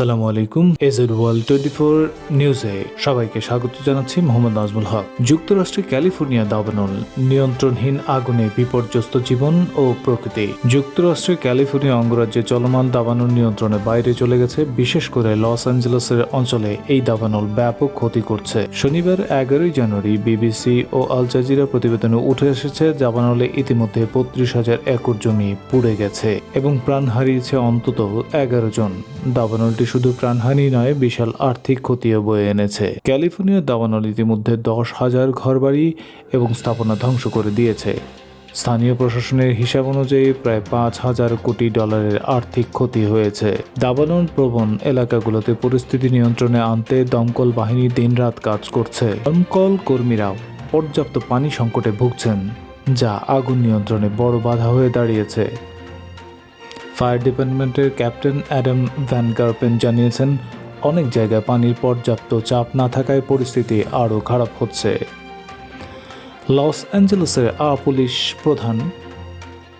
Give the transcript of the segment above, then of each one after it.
আসসালামু আলাইকুম, AZ world twenty four নিউজে সবাইকে স্বাগত জানাচ্ছি মোহাম্মদ নাজমুল হক। যুক্তরাষ্ট্রের ক্যালিফোর্নিয়া দাবানল, নিয়ন্ত্রণহীন আগুনে বিপর্যস্ত জীবন ও প্রকৃতি। যুক্তরাষ্ট্রের ক্যালিফোর্নিয়া অঙ্গরাজ্যে চলমান দাবানল নিয়ন্ত্রণের বাইরে চলে গেছে, বিশেষ করে লস অ্যাঞ্জেলেসের অঞ্চলে এই দাবানল ব্যাপক ক্ষতি করছে। শনিবার এগারোই জানুয়ারি বিবিসি ও আল জাজিরা প্রতিবেদনে উঠে এসেছে, দাবানলে ইতিমধ্যে বত্রিশ হাজার একর জমি পুড়ে গেছে এবং প্রাণ হারিয়েছে অন্তত এগারো জন। দাবানলটি শুধু প্রাণহানি নয়, বিশাল আর্থিক ক্ষতিও বয়ে এনেছে। ক্যালিফোর্নিয়ার দাবানল ইতিমধ্যে দশ হাজার ঘরবাড়ি এবং স্থাপনা ধ্বংস করে দিয়েছে। স্থানীয় প্রশাসনের হিসাব অনুযায়ী প্রায় পাঁচ হাজার কোটি ডলারের আর্থিক ক্ষতি হয়েছে। দাবানল প্রবণ এলাকাগুলোতে পরিস্থিতি নিয়ন্ত্রণে আনতে দমকল বাহিনী দিনরাত কাজ করছে। দমকল কর্মীরাও পর্যাপ্ত পানি সংকটে ভুগছেন, যা আগুন নিয়ন্ত্রণে বড় বাধা হয়ে দাঁড়িয়েছে। ফায়ার ডিপার্টমেন্টের ক্যাপ্টেন অ্যাডাম ভ্যান গার্পেন জানিয়েছেন, অনেক জায়গায় পানির পর্যাপ্ত চাপ না থাকায় পরিস্থিতি আরও খারাপ হচ্ছে। লস অ্যাঞ্জেলেসের আ পুলিশ প্রধান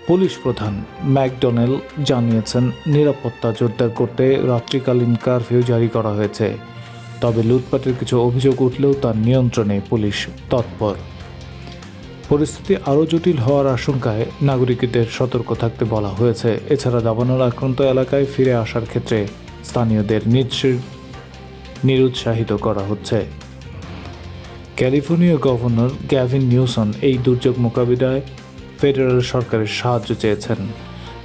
পুলিশ প্রধান ম্যাকডোনেল জানিয়েছেন, নিরাপত্তা জোরদার করতে রাত্রিকালীন কারফিউ জারি করা হয়েছে। তবে লুটপাটের কিছু অভিযোগ উঠলেও তার নিয়ন্ত্রণে পুলিশ তৎপর। পরিস্থিতি আরও জটিল হওয়ার আশঙ্কায় নাগরিকদের সতর্ক থাকতে বলা হয়েছে। এছাড়া দাবানল আক্রান্ত এলাকায় ফিরে আসার ক্ষেত্রে স্থানীয়দের নিরুৎসাহিত করা হচ্ছে। ক্যালিফোর্নিয়া গভর্নর গ্যাভিন নিউসন এই দুর্যোগ মোকাবিলায় ফেডারেল সরকারের সাহায্য চেয়েছেন।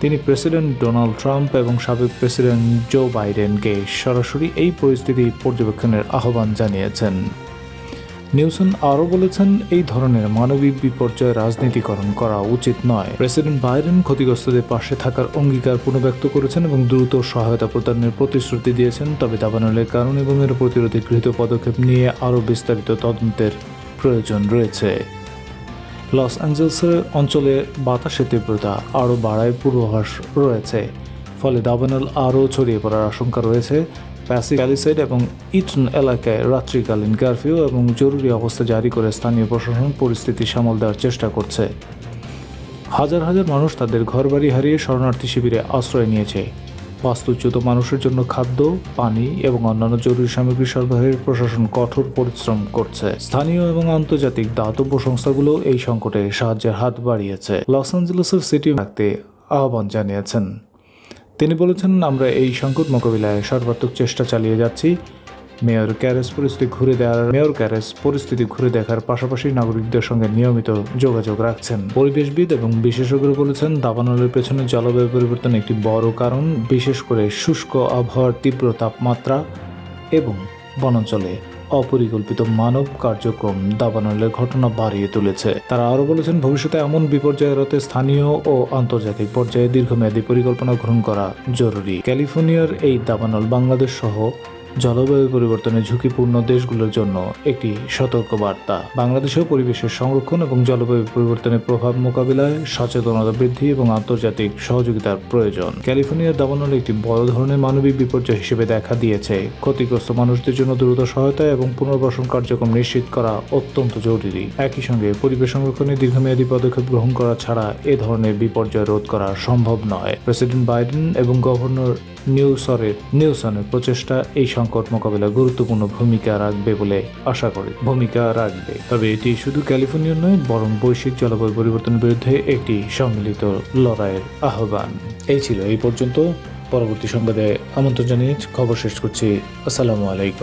তিনি প্রেসিডেন্ট ডোনাল্ড ট্রাম্প এবং সাবেক প্রেসিডেন্ট জো বাইডেনকে সরাসরি এই পরিস্থিতি পর্যবেক্ষণের আহ্বান জানিয়েছেন। নিউসন আরও বলেছেন, এই ধরনের মানবিক বিপর্যয় রাজনীতিকরণ করা উচিত নয়। প্রেসিডেন্ট বাইডেন ক্ষতিগ্রস্তদের পাশে থাকার অঙ্গীকার পুনর্ব্যক্ত করেছেন এবং দ্রুত সহায়তা প্রদানের প্রতিশ্রুতি দিয়েছেন, তবে দাবানলের কারণ এবং এর প্রতিরোধে গৃহীত পদক্ষেপ নিয়ে আরও বিস্তারিত তদন্তের প্রয়োজন রয়েছে। লস অ্যাঞ্জেলসের অঞ্চলে বাতাসের তীব্রতা আরও বাড়ায় পূর্বাভাস রয়েছে। ফলে দাবানল আরও ছড়িয়ে পড়ার আশঙ্কা রয়েছে। প্যাসিক প্যালিসাইড এবং ইটন এলাকায় রাত্রিকালীন কারফিউ এবং জরুরি অবস্থা জারি করে স্থানীয় প্রশাসন পরিস্থিতি সামাল দেওয়ার চেষ্টা করছে। হাজার হাজার মানুষ তাদের ঘরবাড়ি হারিয়ে শরণার্থী শিবিরে আশ্রয় নিয়েছে। বাস্তুচ্যুত মানুষের জন্য খাদ্য, পানি এবং অন্যান্য জরুরি সামগ্রী সরবরাহের প্রশাসন কঠোর পরিশ্রম করছে। স্থানীয় এবং আন্তর্জাতিক দাতব্য সংস্থাগুলো এই সংকটে সাহায্যের হাত বাড়িয়েছে। লস অ্যাঞ্জেলেসের সিটি থাকতে আহ্বান জানিয়েছেন। তিনি বলেছেন, আমরা এই সংকট মোকাবিলায় সর্বাত্মক চেষ্টা চালিয়ে যাচ্ছি। মেয়র ক্যারেস পরিস্থিতি ঘুরে দেওয়ার মেয়র ক্যারেস পরিস্থিতি ঘুরে দেখার পাশাপাশি নাগরিকদের সঙ্গে নিয়মিত যোগাযোগ রাখছেন। পরিবেশবিদ এবং বিশেষজ্ঞরা বলেছেন, দাবানলের পেছনে জলবায়ু পরিবর্তন একটি বড় কারণ, বিশেষ করে শুষ্ক আবহাওয়ার তীব্র তাপমাত্রা এবং বনাঞ্চলে। অপরিকল্পিত মানব কার্যক্রম দাবানলের ঘটনা বাড়িয়ে তুলেছে। তারা আরও বলেছেন, ভবিষ্যতে এমন বিপর্যয় এড়াতে স্থানীয় ও আন্তর্জাতিক পর্যায়ে দীর্ঘমেয়াদী পরিকল্পনা গ্রহণ করা জরুরি। ক্যালিফোর্নিয়ার এই দাবানল বাংলাদেশ সহ জলবায়ু পরিবর্তনের ঝুঁকিপূর্ণ দেশগুলোর জন্য একটি সতর্ক বার্তা বাংলাদেশেও পরিবেশের সংরক্ষণ এবং জলবায়ু পরিবর্তনের প্রভাব মোকাবিলায় সচেতনতা বৃদ্ধি এবং আন্তর্জাতিক সহযোগিতার প্রয়োজন। ক্যালিফোর্নিয়ার দাবানল একটি বড় ধরনের মানবিক বিপর্যয় হিসেবে দেখা দিয়েছে। ক্ষতিগ্রস্ত মানুষদের জন্য দ্রুত সহায়তা এবং পুনর্বাসন কার্যক্রম নিশ্চিত করা অত্যন্ত জরুরি। একই সঙ্গে পরিবেশ সংরক্ষণে দীর্ঘমেয়াদী পদক্ষেপ গ্রহণ করা ছাড়া এ ধরনের বিপর্যয় রোধ করা সম্ভব নয়। প্রেসিডেন্ট বাইডেন এবং গভর্নর নিউসরের নিউসনের প্রচেষ্টা এই সংকট মোকাবেলা গুরুত্বপূর্ণ ভূমিকা রাখবে বলে আশা করে। ভূমিকা রাখবে। তবে এটি শুধু ক্যালিফোর্নিয়া নয়, বরং বৈশ্বিক জলবায়ু পরিবর্তনের বিরুদ্ধে একটি সম্মিলিত লড়াইয়ের আহ্বান। এই ছিল এই পর্যন্ত। পরবর্তী সংবাদে আমন্ত্রণ জানিয়ে খবর শেষ করছি। আসসালামু আলাইকুম।